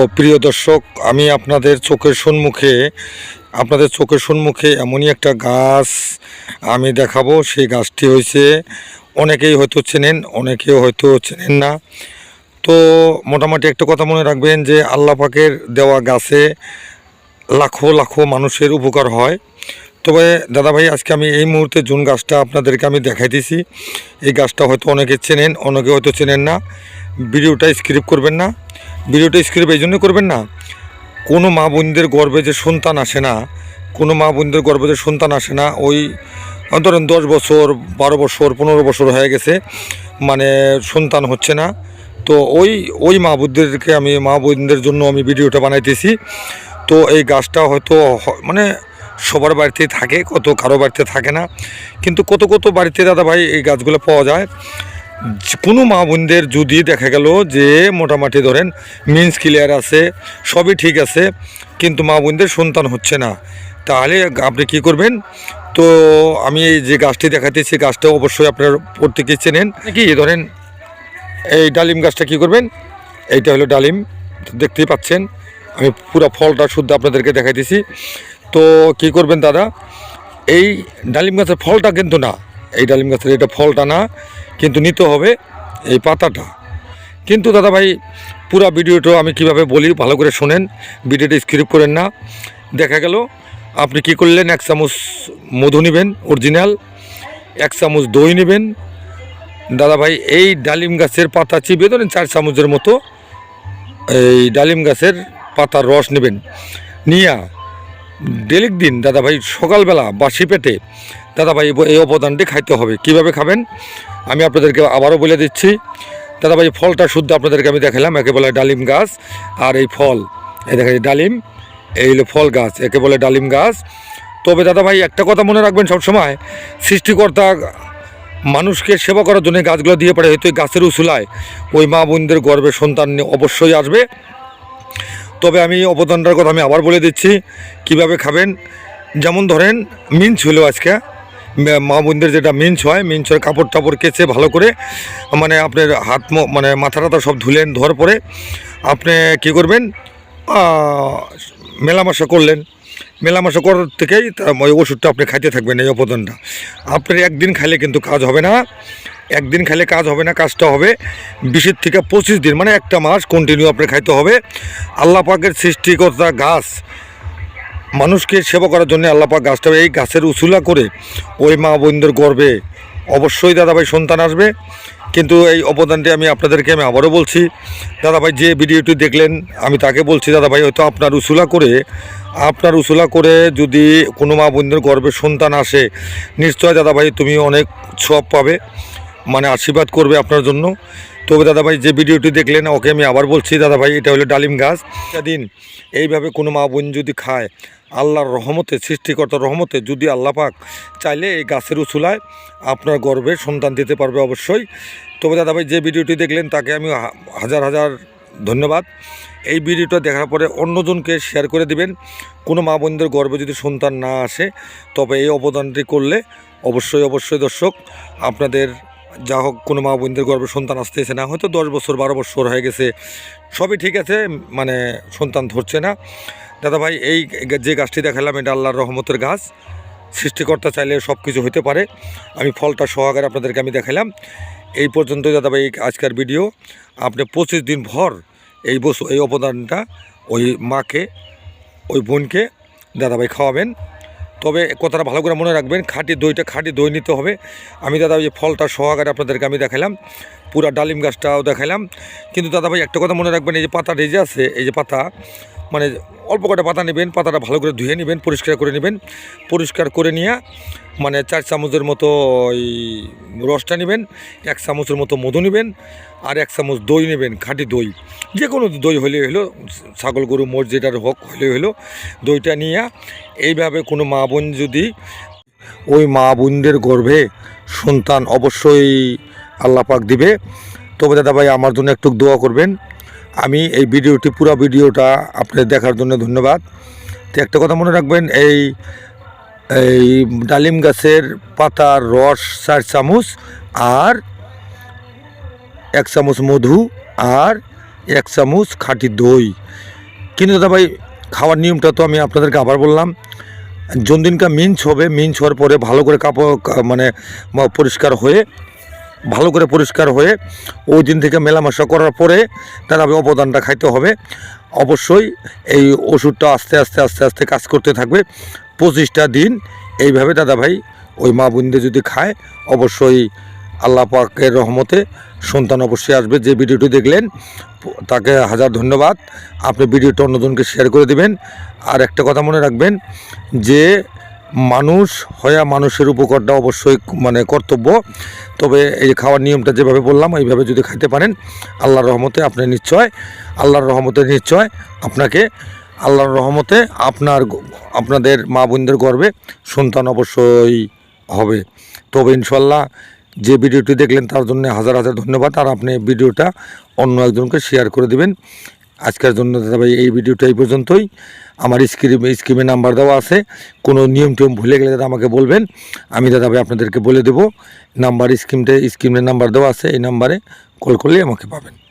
ও প্রিয় দর্শক, আমি আপনাদের চোখের সম্মুখে, আপনাদের চোখের সম্মুখে এমনই একটা গাছ আমি দেখাবো। সেই গাছটি হয়েছে, অনেকেই হয়তো চেনেন, অনেকেও হয়তো চেনেন না। তো মোটামুটি একটা কথা মনে রাখবেন যে, আল্লাহ পাকের দেওয়া গাছে লাখো লাখো মানুষের উপকার হয়। তবে দাদাভাই, আজকে আমি এই মুহূর্তে জুন গাছটা আপনাদেরকে আমি দেখাইতেছি এই গাছটা হয়তো অনেকে চেনেন, অনেকে হয়তো চেনেন না। ভিডিওটা স্ক্রিপ্ট করবেন না। ভিডিওটা স্ক্রিপ এই জন্য করবেন না। কোনো মা বোনদের গর্বে যে সন্তান আসে না, কোনো মা বোনদের গর্ভে যে সন্তান আসে না, ওই ধরেন দশ বছর, বারো বছর, পনেরো বছর হয়ে গেছে মানে সন্তান হচ্ছে না। তো ওই ওই মা বোনদেরকে আমি, মা বোনদের জন্য আমি ভিডিওটা বানাইতেছি। তো এই গাছটা হয়তো মানে সবার বাড়িতেই থাকে, কত কারও বাড়িতে থাকে না। কিন্তু কত কত বাড়িতে দাদা ভাই এই গাছগুলো পাওয়া যায়। কোনো মা বোনদের যদি দেখা গেল যে মোটামুটি ধরেন মিন্স ক্লিয়ার আছে, সবই ঠিক আছে, কিন্তু মা বোনদের সন্তান হচ্ছে না, তাহলে আপনি কি করবেন? তো আমি এই যে গাছটি দেখাতেছি গাছটা অবশ্যই আপনার প্রত্যেকে চেনেন। কি ধরেন এই ডালিম গাছটা কি করবেন? এইটা হলো ডালিম, দেখতেই পাচ্ছেন, আমি পুরো ফলটা শুদ্ধ আপনাদেরকে দেখাইতেছি। তো কি করবেন দাদা? এই ডালিম গাছের ফলটা কিন্তু না এই ডালিম গাছের এটা ফলটা না, কিন্তু নিতে হবে এই পাতাটা। কিন্তু দাদা ভাই পুরো ভিডিওটা আমি কীভাবে বলি ভালো করে শোনেন, ভিডিওটা স্ক্রিপ্ট করেন না। দেখা গেল, আপনি কি করলেন? এক চামচ মধু নেবেন অরিজিনাল এক চামচ দই নেবেন। দাদা ভাই এই ডালিম গাছের পাতা চিবিয়ে ধরেন চার চামচের মতো। এই ডালিম গাছের পাতার রস নেবেন। নিয়া ডেলিক দিন, দাদাভাই, সকালবেলা বাসি পেটে দাদাভাই, এই অবদানটি খাইতে হবে। কীভাবে খাবেন? আমি আপনাদেরকে আবারও বলে দিচ্ছি। দাদা ভাই ফলটা শুদ্ধ আপনাদেরকে আমি দেখালাম, একে বলে ডালিম গাছ, আর এই ফল, এই দেখা ডালিম, এই হলো ফল গাছ, একে বলে ডালিম গাছ। তবে দাদাভাই, একটা কথা মনে রাখবেন সবসময়, সৃষ্টিকর্তা মানুষকে সেবা করার জন্য গাছগুলো দিয়ে পারে, হয়তো গাছের উসুলায় ওই মা বোনদের গর্ভে সন্তান অবশ্যই আসবে। তবে আমি অবদানটার কথা আমি আবার বলে দিচ্ছি, কীভাবে খাবেন? যেমন ধরেন মিঞ্চ হলো আজকে। মা বোনদের যেটা মিঞ্চ হয় মিঞ্চের কাপড় টাপড় কেচে ভালো করে মানে আপনার হাত মানে মাথা টাথা সব ধুলেন, ধোয়ার পরে আপনি কি করবেন? মেলামেশা করলেন। মেলামেশা করার থেকেই ওই ওষুধটা আপনি খাইতে থাকবেন এই অবদানটা আপনার একদিন খাইলে কিন্তু কাজ হবে না, একদিন খাইলে কাজ হবে না, কাজটা হবে বিশের থেকে পঁচিশ দিন মানে একটা মাস কন্টিনিউ আপনি খাইতে হবে। আল্লাহ পাকের সৃষ্টিকর্তা গাছ, মানুষকে সেবা করার জন্য আল্লাপাক গাছটা এই গাছের উসুলা করে ওই মা বোনদের গর্বে অবশ্যই দাদাভাই সন্তান আসবে। কিন্তু এই অবদানটি আমি আপনাদেরকে আমি আবারও বলছি। দাদাভাই যে ভিডিওটি দেখলেন, আমি তাকে বলছি, দাদাভাই, হয়তো আপনার উসুলা করে, আপনার উসুলা করে যদি কোনো মা বোনদের গর্বে সন্তান আসে, নিশ্চয় দাদাভাই তুমি অনেক সব পাবে মানে আশীর্বাদ করবে আপনার জন্য। তবে দাদাভাই যে ভিডিওটি দেখলেন, ওকে আমি আবার বলছি, দাদাভাই, এটা হলো ডালিম গাছ। দিন এইভাবে কোনো মা বোন যদি খায়, আল্লাহর রহমতে, সৃষ্টিকর্তার রহমতে যদি আল্লাহ পাক চাইলে এই গাছের উচুলায় আপনার গর্ভে সন্তান দিতে পারবে অবশ্যই। তবে দাদাভাই, যে ভিডিওটি দেখলেন, তাকে আমি হাজার হাজার ধন্যবাদ। এই ভিডিওটা দেখার পরে অন্যজনকে শেয়ার করে দিবেন। কোনো মা বোনদের গর্বে যদি সন্তান না আসে, তবে এই অবদানটি করলে অবশ্যই অবশ্যই দর্শক, আপনাদের যা হোক, কোনো মা বোনদের গর্ভে সন্তান আসতেছে না, হয়তো দশ বছর, বারো বছর হয়ে গেছে, সবই ঠিক আছে মানে সন্তান ধরছে না। দাদা ভাই, এই যে গাছটি দেখালাম, এটা আল্লাহর রহমতের গাছ। সৃষ্টিকর্তা চাইলে সব কিছু হতে পারে। আমি ফলটা সহকারে আপনাদেরকে আমি দেখালাম। এই পর্যন্ত দাদা ভাই, আজকের ভিডিও। আপনি পঁচিশ দিন ভর এই বছর এই অবদানটা ওই মাকে, ওই বোনকে দাদাভাই খাওয়াবেন। তবে কথাটা ভালো করে মনে রাখবেন, খাঁটি দইটা খাঁটি দই নিতে হবে। আমি দাদা ওই যে ফলটা সহকারে আপনাদেরকে আমি দেখালাম পুরা ডালিম গাছটাও দেখালাম কিন্তু দাদা ভাই একটা কথা মনে রাখবেন, এই যে পাতা যে আছে, এই যে পাতা মানে অল্প কটা পাতা নেবেন, পাতাটা ভালো করে ধুয়ে নেবেন, পরিষ্কার করে নেবেন। পরিষ্কার করে নিয়ে মানে চার চামচের মতো ওই রসটা নেবেন, এক চামচের মতো মধু নেবেন, আর এক চামচ দই নেবেন, খাঁটি দই। যে কোনো দই হলে হলো, ছাগল, গরু মোট যেটার হোক, হলে হলো দইটা নিয়ে, এইভাবে কোনো মা বোন যদি ওই মা বোনদের গর্ভে সন্তান অবশ্যই আল্লাহ পাক দিবে। তবে দাদা ভাই আমার জন্য একটু দোয়া করবেন। আমি এই ভিডিওটি, পুরো ভিডিওটা আপনাদের দেখার জন্য ধন্যবাদ। তো একটা কথা মনে রাখবেন, এই এই ডালিম গাছের পাতার রস চার চামচ আর এক চামচ মধু আর এক চামচ খাঁটি দই। কিন্তু দাদা ভাই, খাওয়ার নিয়মটা তো আমি আপনাদেরকে আবার বললাম যদিনকা মিঞ্চ হবে, মিঞ্চ হওয়ার পরে ভালো করে কাপড় মানে পরিষ্কার হয়ে ভালো করে পরিষ্কার হয়ে ওই দিন থেকে মেলামেশা করার পরে তার অবদানটা খাইতে হবে। অবশ্যই এই ওষুধটা আস্তে আস্তে আস্তে আস্তে কাজ করতে থাকবে। পঁচিশটা দিন এইভাবে দাদা ভাই ওই মা বোনদের যদি খায়, অবশ্যই আল্লাহ পাকের রহমতে সন্তান অবশ্যই আসবে। যে ভিডিওটি দেখলেন, তাকে হাজার ধন্যবাদ। আপনি ভিডিওটা অন্যজনকে শেয়ার করে দিবেন। আর একটা কথা মনে রাখবেন যে মানুষ হয়া মানুষের উপকারটা অবশ্যই মানে কর্তব্য। তবে এই খাওয়ার নিয়মটা যেভাবে বললাম, এইভাবে যদি খাইতে পারেন, আল্লাহর রহমতে আপনি নিশ্চয়, আল্লাহর রহমতে নিশ্চয় আপনাকে, আল্লাহর রহমতে আপনার আপনাদের মা বোনদের গর্বে সন্তান অবশ্যই হবে। তবে ইনশাল্লাহ যে ভিডিওটি দেখলেন, তার জন্য হাজার হাজার ধন্যবাদ। আর আপনি ভিডিওটা অন্য একজনকে শেয়ার করে দিবেন। আজকের জন্য দাদা ভাই এই ভিডিওটা এই পর্যন্তই। আমার স্ক্রিমে স্ক্রিমে নাম্বার দেওয়া আছে। কোনো নিয়ম টিয়ম ভুলে গেলে দাদা আমাকে বলবেন। আমি দাদা ভাই আপনাদেরকে বলে দেবো। নাম্বার স্ক্রিমটা স্ক্রিমের নাম্বার দেওয়া আছে। এই নাম্বারে কল করলেই আমাকে পাবেন।